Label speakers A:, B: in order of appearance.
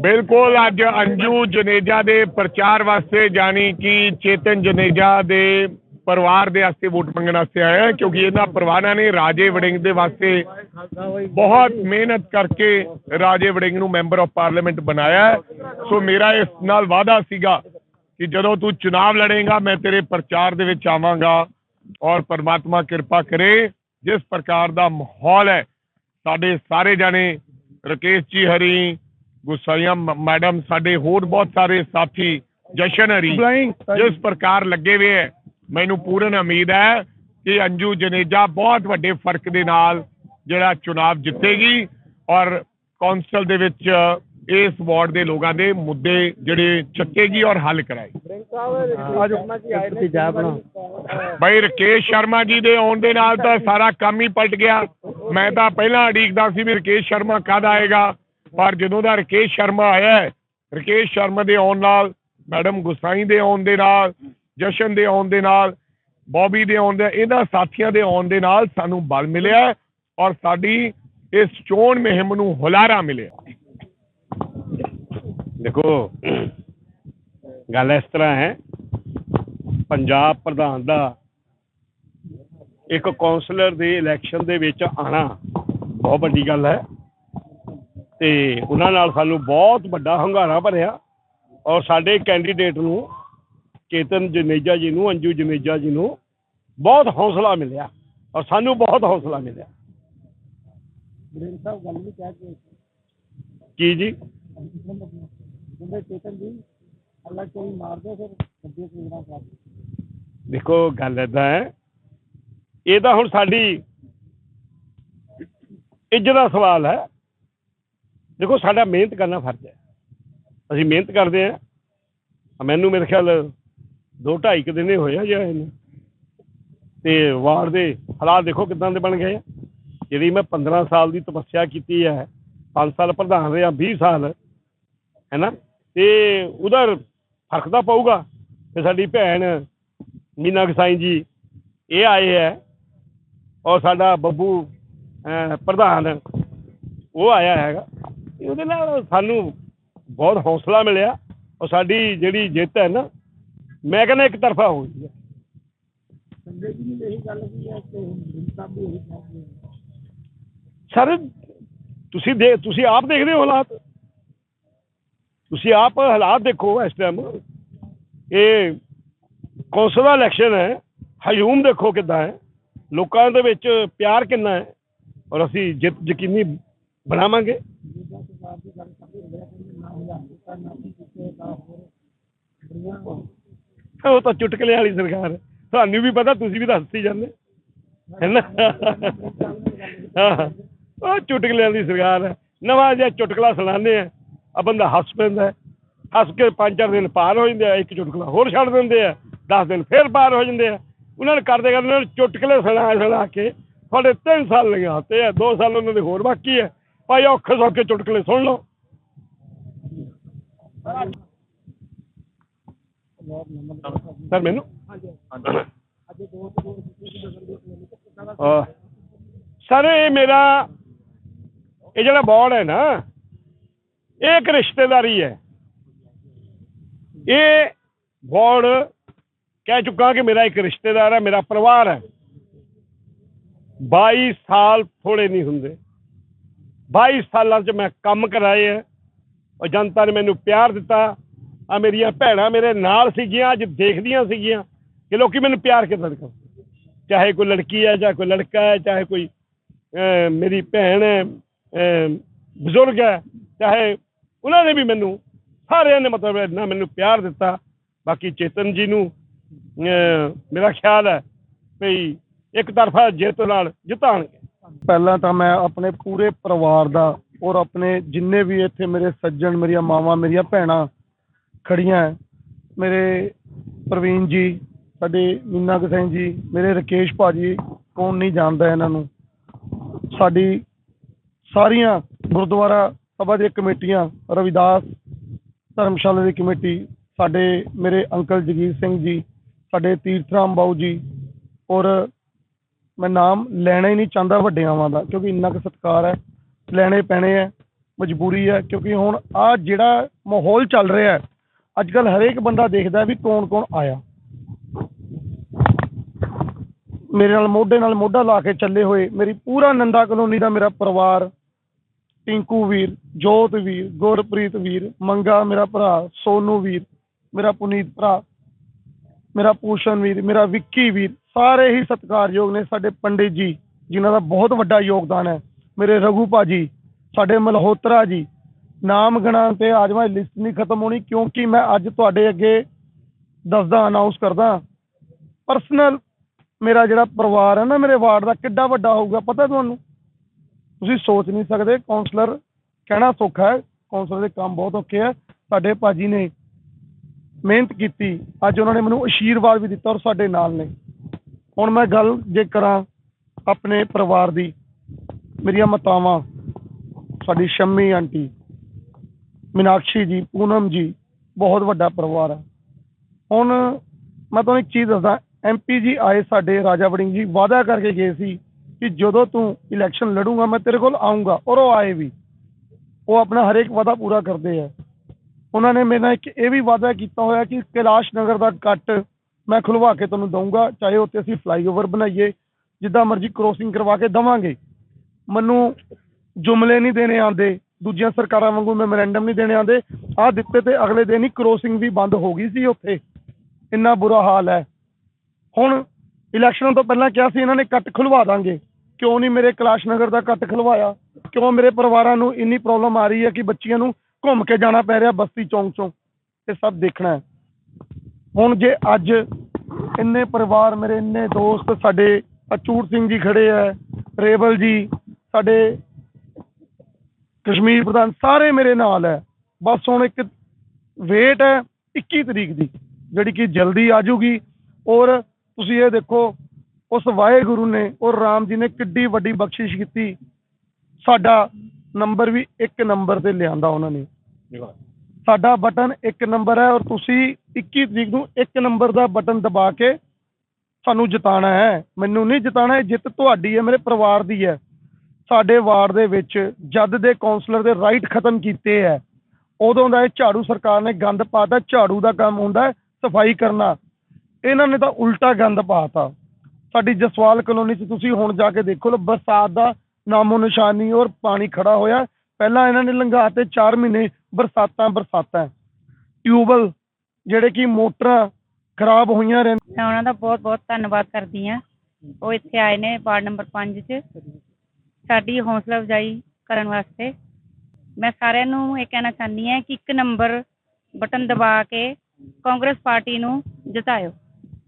A: ਬਿਲਕੁਲ ਅੱਜ ਅੰਜੂ ਜਨੇਜਾ ਦੇ ਪ੍ਰਚਾਰ ਵਾਸਤੇ ਜਾਣੀ ਕਿ ਚੇਤਨ ਜਨੇਜਾ ਦੇ ਪਰਿਵਾਰ ਦੇ ਵਾਸਤੇ ਵੋਟ ਮੰਗਣ ਵਾਸਤੇ ਆਇਆ ਕਿਉਂਕਿ ਇਹਨਾਂ ਪਰਿਵਾਰਾਂ ਨੇ ਰਾਜੇ ਵੜਿੰਗ ਦੇ ਵਾਸਤੇ ਬਹੁਤ ਮਿਹਨਤ ਕਰਕੇ ਰਾਜੇ ਵੜਿੰਗ ਨੂੰ ਮੈਂਬਰ ਆਫ ਪਾਰਲੀਮੈਂਟ ਬਣਾਇਆ ਸੋ ਮੇਰਾ ਇਸ ਨਾਲ ਵਾਅਦਾ ਸੀਗਾ ਕਿ ਜਦੋਂ ਤੂੰ ਚੁਣਾਵ ਲੜੇਗਾ, ਮੈਂ ਤੇਰੇ ਪ੍ਰਚਾਰ ਦੇ ਵਿੱਚ ਆਵਾਂਗਾ ਔਰ ਪਰਮਾਤਮਾ ਕਿਰਪਾ ਕਰੇ, ਜਿਸ ਪ੍ਰਕਾਰ ਦਾ ਮਾਹੌਲ ਹੈ, ਸਾਡੇ ਸਾਰੇ ਜਾਣੇ ਰਕੇਸ਼ ਜੀ, ਹਰੀ ਗੁਸਾਈਆਂ ਮੈਡਮ ਸਾਡੇ ਹੋਰ ਬਹੁਤ ਸਾਰੇ ਸਾਥੀ ਜਸ਼ਨ ਹਰੀ ਜਿਸ ਪ੍ਰਕਾਰ ਲੱਗੇ ਹੋਏ ਹੈ ਮੈਨੂੰ ਪੂਰਨ ਉਮੀਦ ਹੈ ਕਿ ਅੰਜੂ ਜਨੇਜਾ ਬਹੁਤ ਵੱਡੇ ਫ਼ਰਕ ਦੇ ਨਾਲ ਜਿਹੜਾ ਚੁਣਾਵ ਜਿੱਤੇਗੀ ਔਰ ਕੌਂਸਲ ਦੇ ਵਿੱਚ ਇਸ ਵਾਰਡ ਦੇ ਲੋਕਾਂ ਦੇ ਮੁੱਦੇ ਜਿਹੜੇ ਚੱਕੇਗੀ ਔਰ ਹੱਲ ਕਰਾਏਗੀ।
B: ਬਣਾ
A: ਬਈ ਰਕੇਸ਼ ਸ਼ਰਮਾ ਜੀ ਦੇ ਆਉਣ ਦੇ ਨਾਲ ਤਾਂ ਸਾਰਾ ਕੰਮ ਹੀ ਪਲਟ ਗਿਆ। ਮੈਂ ਤਾਂ ਪਹਿਲਾਂ ਉਡੀਕਦਾ ਸੀ ਵੀ ਰਕੇਸ਼ ਸ਼ਰਮਾ ਕਦ ਆਏਗਾ। ਪਰ ਜਦੋਂ ਦਾ ਰਕੇਸ਼ ਸ਼ਰਮਾ ਆਇਆ ਹੈ, ਰਕੇਸ਼ ਸ਼ਰਮਾ ਦੇ ਆਉਣ ਨਾਲ ਮੈਡਮ ਗੁਸਾਈ ਦੇ ਆਉਣ ਦੇ ਨਾਲ ਜਸ਼ਨ ਦੇ ਆਉਣ ਦੇ ਨਾਲ ਬੌਬੀ ਦੇ ਆਉਣ ਦੇ ਇਹਨਾਂ ਸਾਥੀਆਂ ਦੇ ਆਉਣ ਦੇ ਨਾਲ ਸਾਨੂੰ ਬਲ ਮਿਲਿਆ ਔਰ ਸਾਡੀ ਇਸ ਚੋਣ ਮੁਹਿੰਮ ਨੂੰ ਹੁਲਾਰਾ ਮਿਲਿਆ।
C: ਦੇਖੋ ਗੱਲ ਇਸ ਤਰ੍ਹਾਂ ਹੈ ਪੰਜਾਬ ਪ੍ਰਧਾਨ ਦਾ ਇੱਕ ਕਾਉਂਸਲਰ ਦੇ ਇਲੈਕਸ਼ਨ ਦੇ ਵਿੱਚ ਆਣਾ ਬਹੁਤ ਵੱਡੀ ਗੱਲ ਹੈ। ਤੇ ਉਹਨਾਂ ਨਾਲ ਸਾਨੂੰ ਬਹੁਤ ਵੱਡਾ ਹੰਗਾਰਾ ਭਰਿਆ ਔਰ ਸਾਡੇ ਕੈਂਡੀਡੇਟ ਨੂੰ ਚੇਤਨ ਜਨੇਜਾ ਜੀ ਨੂੰ ਅੰਜੂ ਜਨੇਜਾ ਜੀ ਨੂੰ ਬਹੁਤ ਹੌਸਲਾ ਮਿਲਿਆ ਔਰ ਸਾਨੂੰ ਬਹੁਤ ਹੌਸਲਾ ਮਿਲਿਆ।
B: ਬ੍ਰਿੰਕ ਸਾਹਿਬ ਗੱਲ ਵੀ ਕਹਿ ਕੇ
C: ਕੀ ਜੀ?
B: ਜਿੰਦੇ ਚੇਤਨ ਜੀ ਅੱਲਾ ਕੋਈ ਮਾਰ ਦੇ ਫਿਰ ਅੱਗੇ ਪ੍ਰੋਗਰਾਮ ਕਰ
C: ਦੇਖੋ ਗੱਲ ਏਦਾਂ ਹੈ ਇਹ ਤਾਂ ਹੁਣ ਸਾਡੀ ਇੱਜ਼ਤ ਦਾ ਸਵਾਲ ਹੈ। ਦੇਖੋ, ਸਾਡਾ ਮਿਹਨਤ ਕਰਨਾ ਫਰਜ਼ ਹੈ। ਅਸੀਂ ਮਿਹਨਤ ਕਰਦੇ ਹਾਂ। ਆ ਮੈਨੂੰ ਮੇਰੇ ਖਿਆਲ ਦੋ ਢਾਈ ਕੁ ਦਿਨ ਹੀ ਹੋਏ ਆ ਜਿਹੜੇ ਨੇ। ਤੇ ਵਾਰਡ ਦੇ ਹਾਲਾਤ ਦੇਖੋ ਕਿਦਾਂ ਦੇ ਬਣ ਗਏ ਆ। ਜਿਹੜੀ ਮੈਂ 15 ਸਾਲ ਦੀ ਤਪੱਸਿਆ ਕੀਤੀ ਹੈ 5 ਸਾਲ ਪ੍ਰਧਾਨ ਰਿਹਾ 20 ਸਾਲ, ਹੈ ਨਾ? ਤੇ ਉਹਦਾ ਫ਼ਰਕ ਤਾਂ ਪਊਗਾ। ਤੇ ਸਾਡੀ ਭੈਣ ਮੀਨਾ ਗਸਾਈ ਜੀ, ਇਹ ਆਏ ਹੈ। ਔਰ ਸਾਡਾ ਬੱਬੂ ਪ੍ਰਧਾਨ, ਉਹ ਆਇਆ ਹੈਗਾ। ਤੇ ਉਹਦੇ ਨਾਲ ਸਾਨੂੰ ਬਹੁਤ ਹੌਸਲਾ ਮਿਲਿਆ ਔਰ ਸਾਡੀ ਜਿਹੜੀ ਜਿੱਤ ਹੈ ਨਾ ਮੈਂ ਕਹਿੰਦਾ ਇੱਕ ਤਰਫਾ ਹੋ ਗਈ ਹੈ। ਸਰ ਤੁਸੀਂ ਦੇ ਤੁਸੀਂ ਆਪ ਦੇਖਦੇ ਹੋ ਹਾਲਾਤ? ਤੁਸੀਂ ਆਪ ਹਾਲਾਤ ਦੇਖੋ ਇਸ ਟਾਈਮ ਇਹ ਕੌਂਸਲ ਦਾ ਇਲੈਕਸ਼ਨ ਹੈ। ਹਜੂਮ ਦੇਖੋ ਕਿੱਦਾਂ ਹੈ। ਲੋਕਾਂ ਦੇ ਵਿੱਚ ਪਿਆਰ ਕਿੰਨਾ ਹੈ। ਔਰ ਅਸੀਂ ਜਿੱਤ ਯਕੀਨੀ ਬਣਾਵਾਂਗੇ।
B: ਹਜ਼ਾਰ ਦਿੱਤਾ ਨਾ ਕਿਸੇ ਦਾ ਹੋਰ ਬੜੀਆਂ
C: ਉਹ ਤਾਂ ਚੁਟਕਲੇ ਵਾਲੀ ਸਰਕਾਰ ਹੈ। ਤੁਹਾਨੂੰ ਵੀ ਪਤਾ, ਤੁਸੀਂ ਵੀ ਦੱਸੀ ਜਾਂਦੇ। ਹੈ ਨਾ? ਹਾਂ। ਉਹ ਚੁਟਕਲੇ ਵਾਲੀ ਸਰਕਾਰ ਹੈ। ਨਵਾਂ ਜਿਹਾ ਚੁਟਕਲਾ ਸੁਣਾਉਂਦੇ ਆ। ਆ ਬੰਦਾ ਹੱਸ ਪੈਂਦਾ ਹੱਸ ਕੇ ਪੰਜ ਚਾਰ ਦਿਨ ਪਾਰ ਹੋ ਜਾਂਦੇ ਆ, ਇੱਕ ਚੁਟਕਲਾ ਹੋਰ ਛੱਡ ਦਿੰਦੇ ਆ। 10 ਦਿਨ ਫੇਰ ਪਾਰ ਹੋ ਜਾਂਦੇ ਆ। ਉਹਨਾਂ ਨੇ ਕਰਦੇ ਕਰਦੇ ਉਹਨਾਂ ਨੇ ਚੁਟਕਲੇ ਸੁਣਾ ਸੁਣਾ ਕੇ ਤੁਹਾਡੇ 3 ਸਾਲ ਲਗਾਤੇ ਆ 2 ਸਾਲ ਉਹਨਾਂ ਦੇ ਹੋਰ ਬਾਕੀ ਹੈ ਭਾਈ ਔਖੇ ਸੌਖੇ ਚੁਟਕਲੇ ਸੁਣ ਲਓ। ਸਰ, ਮੈਨੂੰ? ਸਰ, ਇਹ ਮੇਰਾ, ਇਹ ਜਿਹੜਾ ਬੋਰਡ ਹੈ ਨਾ, ਇਹ ਇੱਕ ਰਿਸ਼ਤੇਦਾਰੀ ਹੈ। ਇਹ ਬੋਰਡ ਕਹਿ ਚੁੱਕਾ ਕਿ ਮੇਰਾ ਇੱਕ ਰਿਸ਼ਤੇਦਾਰ ਹੈ, ਮੇਰਾ ਪਰਿਵਾਰ ਹੈ। 22 ਸਾਲ ਥੋੜੇ ਨਹੀਂ ਹੁੰਦੇ। 22 ਸਾਲਾਂ 'ਚ ਮੈਂ ਕੰਮ ਕਰਾਏ ਹੈ। ਔਰ ਜਨਤਾ ਨੇ ਮੈਨੂੰ ਪਿਆਰ ਦਿੱਤਾ। ਆ ਮੇਰੀਆਂ ਭੈਣਾਂ ਮੇਰੇ ਨਾਲ ਸੀਗੀਆਂ, ਅੱਜ ਦੇਖਦੀਆਂ ਸੀਗੀਆਂ ਕਿ ਲੋਕੀ ਮੈਨੂੰ ਪਿਆਰ ਕਿੱਦਾਂ ਕਰਦੇ ਚਾਹੇ ਕੋਈ ਲੜਕੀ ਹੈ, ਚਾਹੇ ਕੋਈ ਲੜਕਾ ਹੈ, ਚਾਹੇ ਕੋਈ ਮੇਰੀ ਭੈਣ ਹੈ ਬਜ਼ੁਰਗ ਹੈ, ਚਾਹੇ ਉਹਨਾਂ ਨੇ ਵੀ ਮੈਨੂੰ, ਸਾਰਿਆਂ ਨੇ ਮਤਲਬ ਇੰਨਾ ਮੈਨੂੰ ਪਿਆਰ ਦਿੱਤਾ। ਬਾਕੀ ਚੇਤਨ ਜੀ ਨੂੰ ਮੇਰਾ ਖਿਆਲ ਹੈ ਵੀ ਇੱਕ ਤਰਫਾ ਜਿੱਤ ਨਾਲ ਜਿਤਾਣਗੇ
D: ਪਹਿਲਾਂ ਤਾਂ ਮੈਂ ਆਪਣੇ ਪੂਰੇ ਪਰਿਵਾਰ ਦਾ ਔਰ ਆਪਣੇ ਜਿੰਨੇ ਵੀ ਇੱਥੇ ਮੇਰੇ ਸੱਜਣ ਮੇਰੀਆਂ ਮਾਵਾਂ ਮੇਰੀਆਂ ਭੈਣਾਂ ਖੜੀਆਂ ਹੈ, ਮੇਰੇ ਪ੍ਰਵੀਨ ਜੀ ਸਾਡੇ ਮੀਨਾ ਸਿੰਘ ਜੀ ਮੇਰੇ ਰਕੇਸ਼ ਭਾਜੀ ਕੌਣ ਨਹੀਂ ਜਾਣਦਾ ਇਹਨਾਂ ਨੂੰ। ਸਾਡੀ ਸਾਰੀਆਂ ਗੁਰਦੁਆਰਾ ਸਭਾ ਦੀਆਂ ਕਮੇਟੀਆਂ ਰਵਿਦਾਸ ਧਰਮਸ਼ਾਲਾ ਦੀ ਕਮੇਟੀ ਸਾਡੇ ਮੇਰੇ ਅੰਕਲ ਜਗੀਰ ਸਿੰਘ ਜੀ ਸਾਡੇ ਤੀਰਥਰਾਮ ਬਾਊ ਜੀ ਔਰ ਮੈਂ ਨਾਮ ਲੈਣਾ ਹੀ ਨਹੀਂ ਚਾਹੁੰਦਾ ਵੱਡਿਆਵਾਂ ਦਾ ਕਿਉਂਕਿ ਇੰਨਾ ਕੁ ਸਤਿਕਾਰ ਹੈ। ਲੈਣੇ ਪੈਣੇ ਹੈ ਮਜਬੂਰੀ ਹੈ ਕਿਉਂਕਿ ਹੁਣ ਆ ਜਿਹੜਾ ਮਾਹੌਲ ਚੱਲ ਰਿਹਾ ਅੱਜ ਕੱਲ ਹਰੇਕ ਬੰਦਾ ਦੇਖਦਾ ਵੀ ਕੌਣ ਕੌਣ ਆਇਆ। ਮੇਰੇ ਨਾਲ ਮੋਢੇ ਨਾਲ ਮੋਢਾ ਲਾ ਕੇ ਚੱਲੇ ਹੋਏ, ਮੇਰੀ ਪੂਰਾ ਨੰਦਾ ਕਲੋਨੀ ਦਾ ਮੇਰਾ ਪਰਿਵਾਰ, ਟਿੰਕੂ ਵੀਰ, ਜੋਤ ਵੀਰ, ਗੁਰਪ੍ਰੀਤ ਵੀਰ, ਮੰਗਾ ਮੇਰਾ ਭਰਾ, ਸੋਨੂ ਵੀਰ, ਮੇਰਾ ਪੁਨੀਤ ਭਰਾ, ਮੇਰਾ ਪੂਸ਼ਨ ਵੀਰ, ਮੇਰਾ ਵਿੱਕੀ ਵੀਰ, ਸਾਰੇ ਹੀ ਸਤਿਕਾਰਯੋਗ ਨੇ ਸਾਡੇ ਪੰਡਿਤ ਜੀ, ਜਿਨ੍ਹਾਂ ਦਾ ਬਹੁਤ ਵੱਡਾ ਯੋਗਦਾਨ ਹੈ। ਮੇਰੇ ਰਘੂ ਭਾਜੀ, ਸਾਡੇ ਮਲਹੋਤਰਾ ਜੀ। ਨਾਮ ਗਣਾ ਤੇ ਅੱਜ ਮੈਂ ਲਿਸਟ ਨਹੀਂ ਖਤਮ ਹੋਣੀ, ਕਿਉਂਕਿ ਮੈਂ ਅੱਜ ਤੁਹਾਡੇ ਅੱਗੇ ਦੱਸਦਾ ਅਨਾਉਂਸ ਕਰਦਾ। ਪਰਸਨਲ ਮੇਰਾ ਜਿਹੜਾ ਪਰਿਵਾਰ ਹੈ ਨਾ, ਮੇਰੇ ਵਾਰਡ ਦਾ ਕਿੱਡਾ ਵੱਡਾ ਹੋਊਗਾ, ਪਤਾ ਤੁਹਾਨੂੰ? ਤੁਸੀਂ ਸੋਚ ਨਹੀਂ ਸਕਦੇ ਕਾਉਂਸਲਰ ਕਹਿਣਾ ਸੌਖਾ ਹੈ ਕਾਉਂਸਲਰ ਦੇ ਕੰਮ ਬਹੁਤ ਔਖੇ ਹੈ ਸਾਡੇ ਭਾਜੀ ਨੇ ਮਿਹਨਤ ਕੀਤੀ, ਅੱਜ ਉਹਨਾਂ ਨੇ ਮੈਨੂੰ ਅਸ਼ੀਰਵਾਦ ਵੀ ਦਿੱਤਾ ਔਰ ਸਾਡੇ ਨਾਲ ਨੇ। ਹੁਣ ਮੈਂ ਗੱਲ ਜੇ ਕਰਾਂ ਆਪਣੇ ਪਰਿਵਾਰ ਦੀ ਮੇਰੀਆਂ ਮਾਤਾਵਾਂ, ਸਾਡੀ ਸ਼ੰਮੀ ਆਂਟੀ, ਮੀਨਾਕਸ਼ੀ ਜੀ, ਪੂਨਮ ਜੀ, ਬਹੁਤ ਵੱਡਾ ਪਰਿਵਾਰ ਹੈ। ਹੁਣ ਮੈਂ ਤੁਹਾਨੂੰ ਇੱਕ ਚੀਜ਼ ਦੱਸਦਾ ਐਮਪੀ ਜੀ ਆਏ ਸਾਡੇ ਰਾਜਾ ਵੜਿੰਗ ਜੀ, ਵਾਅਦਾ ਕਰਕੇ ਗਏ ਸੀ ਕਿ ਜਦੋਂ ਤੂੰ ਇਲੈਕਸ਼ਨ ਲੜੂਗਾ, ਮੈਂ ਤੇਰੇ ਕੋਲ ਆਉਂਗਾ ਔਰ ਉਹ ਆਏ ਵੀ। ਉਹ ਆਪਣਾ ਹਰੇਕ ਵਾਅਦਾ ਪੂਰਾ ਕਰਦੇ ਆ। ਉਹਨਾਂ ਨੇ ਮੇਰੇ ਨਾਲ ਇੱਕ ਇਹ ਵੀ ਵਾਅਦਾ ਕੀਤਾ ਹੋਇਆ ਕਿ ਕੈਲਾਸ਼ ਨਗਰ ਦਾ ਕੱਟ ਮੈਂ ਖੁਲਵਾ ਕੇ ਤੁਹਾਨੂੰ ਦਊਂਗਾ, ਚਾਹੇ ਉੱਤੇ ਅਸੀਂ ਫਲਾਈਓਵਰ ਬਣਾਈਏ, ਜਿੱਦਾਂ ਮਰਜ਼ੀ ਕ੍ਰੋਸਿੰਗ ਕਰਵਾ ਕੇ ਦਵਾਂਗੇ। ਮੈਨੂੰ ਜੁਮਲੇ ਨਹੀਂ ਦੇਣੇ ਆਉਂਦੇ, ਦੂਜੀਆਂ ਸਰਕਾਰਾਂ ਵਾਂਗੂ ਮੈਮੋਰੈਂਡਮ ਨਹੀਂ ਦੇਣੇ ਆਉਂਦੇ। ਆਹ ਦਿੱਤੇ ਤੇ ਅਗਲੇ ਦਿਨ ਹੀ ਕ੍ਰੋਸਿੰਗ ਵੀ ਬੰਦ ਹੋ ਗਈ ਸੀ ਉੱਥੇ। ਇੰਨਾ ਬੁਰਾ ਹਾਲ ਹੈ। ਹੁਣ ਇਲੈਕਸ਼ਨਾਂ ਤੋਂ ਪਹਿਲਾਂ ਕਿਹਾ ਸੀ ਇਹਨਾਂ ਨੇ ਕੱਟ ਖੁਲਵਾ ਦਾਂਗੇ। ਕਿਉਂ ਨਹੀਂ ਮੇਰੇ ਕੈਲਾਸ਼ ਨਗਰ ਦਾ ਕੱਟ ਖੁਲਵਾਇਆ? ਕਿਉਂ ਮੇਰੇ ਪਰਿਵਾਰਾਂ ਨੂੰ ਇੰਨੀ ਪ੍ਰੋਬਲਮ ਆ ਰਹੀ ਹੈ ਕਿ ਬੱਚੀਆਂ ਨੂੰ ਘੁੰਮ ਕੇ ਜਾਣਾ ਪੈ ਰਿਹਾ ਬਸਤੀ ਚੌਂਕ ਚੋਂ? ਇਹ ਸਭ ਦੇਖਣਾ ਹੈ। ਹੁਣ ਜੇ ਅੱਜ ਇੰਨੇ ਪਰਿਵਾਰ ਮੇਰੇ, ਇੰਨੇ ਦੋਸਤ ਸਾਡੇ ਅਚੂਰ ਸਿੰਘ ਜੀ ਖੜੇ ਹੈ ਰੇਬਲ ਜੀ ਸਾਡੇ ਕਸ਼ਮੀਰ ਪ੍ਰਧਾਨ ਸਾਰੇ ਮੇਰੇ ਨਾਲ ਹੈ। ਬਸ ਹੁਣ ਇੱਕ ਵੇਟ ਹੈ 21 ਤਰੀਕ ਦੀ, ਜਿਹੜੀ ਕਿ ਜਲਦੀ ਆ ਜੂਗੀ ਔਰ ਤੁਸੀਂ ਇਹ ਦੇਖੋ, ਉਸ ਵਾਹਿਗੁਰੂ ਨੇ ਔਰ ਰਾਮ ਜੀ ਨੇ ਕਿੱਡੀ ਵੱਡੀ ਬਖਸ਼ਿਸ਼ ਕੀਤੀ। ਸਾਡਾ ਨੰਬਰ ਵੀ ਇੱਕ ਨੰਬਰ ਤੇ ਲਿਆਂਦਾ ਉਹਨਾਂ ਨੇ। ਸਾਡਾ ਬਟਨ ਇੱਕ ਨੰਬਰ ਹੈ ਔਰ ਤੁਸੀਂ 21 ਤਰੀਕ ਨੂੰ ਇੱਕ ਨੰਬਰ ਦਾ ਬਟਨ ਦਬਾ ਕੇ ਸਾਨੂੰ ਜਿਤਾਣਾ ਹੈ। ਮੈਨੂੰ ਨਹੀਂ ਜਿਤਾਣਾ ਇਹ ਜਿੱਤ ਤੁਹਾਡੀ ਹੈ, ਮੇਰੇ ਪਰਿਵਾਰ ਦੀ ਹੈ। ਸਾਡੇ ਵਾਰਡ ਦੇ ਵਿੱਚ ਜਦ ਦੇ ਕਾਉਂਸਲਰ ਦੇ ਰਾਈਟ ਖਤਮ ਕੀਤੇ ਹੈ। ਉਦੋਂ ਦਾ ਇਹ ਝਾੜੂ ਸਰਕਾਰ ਨੇ ਗੰਦ ਪਾਤਾ, ਝਾੜੂ ਦਾ ਕੰਮ ਹੁੰਦਾ ਸਫ਼ਾਈ ਕਰਨਾ। ਇਹਨਾਂ ਨੇ ਤਾਂ ਉਲਟਾ ਗੰਦ ਪਾਤਾ। ਸਾਡੀ ਜਸਵਾਲ ਕਲੋਨੀ 'ਚ ਤੁਸੀਂ ਹੁਣ ਜਾ ਕੇ ਦੇਖੋ ਲੋ ਬਰਸਾਤ ਦਾ ਨਾਮੋ ਨਿਸ਼ਾਨੀ ਔਰ ਪਾਣੀ ਖੜਾ ਹੋਇਆ। ਪਹਿਲਾਂ ਇਹਨਾਂ ਨੇ ਲੰਘਾ ਤੇ 4 ਮਹੀਨੇ, ਬਰਸਾਤਾਂ ਬਰਸਾਤਾਂ। ਟਿਊਬਲ ਜਿਹੜੇ ਕਿ ਮੋਟਰਾਂ ਖਰਾਬ ਹੋਈਆਂ ਰਹਿੰਦੀਆਂ।
E: ਮੈਂ ਉਹਨਾਂ ਦਾ ਬਹੁਤ ਬਹੁਤ ਧੰਨਵਾਦ ਕਰਦੀ ਹਾਂ। ਉਹ ਇੱਥੇ ਆਏ ਨੇ ਵਾਰਡ ਨੰਬਰ 5 'ਚ। ਸਾਡੀ ਹੌਸਲਾ ਅਫਜ਼ਾਈ ਕਰਨ ਵਾਸਤੇ। ਮੈਂ ਸਾਰਿਆਂ ਨੂੰ ਇਹ ਕਹਿਣਾ ਚਾਹੁੰਦੀ ਹਾਂ ਕਿ ਇੱਕ ਨੰਬਰ ਬਟਨ ਦਬਾ ਕੇ ਕਾਂਗਰਸ ਪਾਰਟੀ ਨੂੰ ਜਿਤਾਇਓ।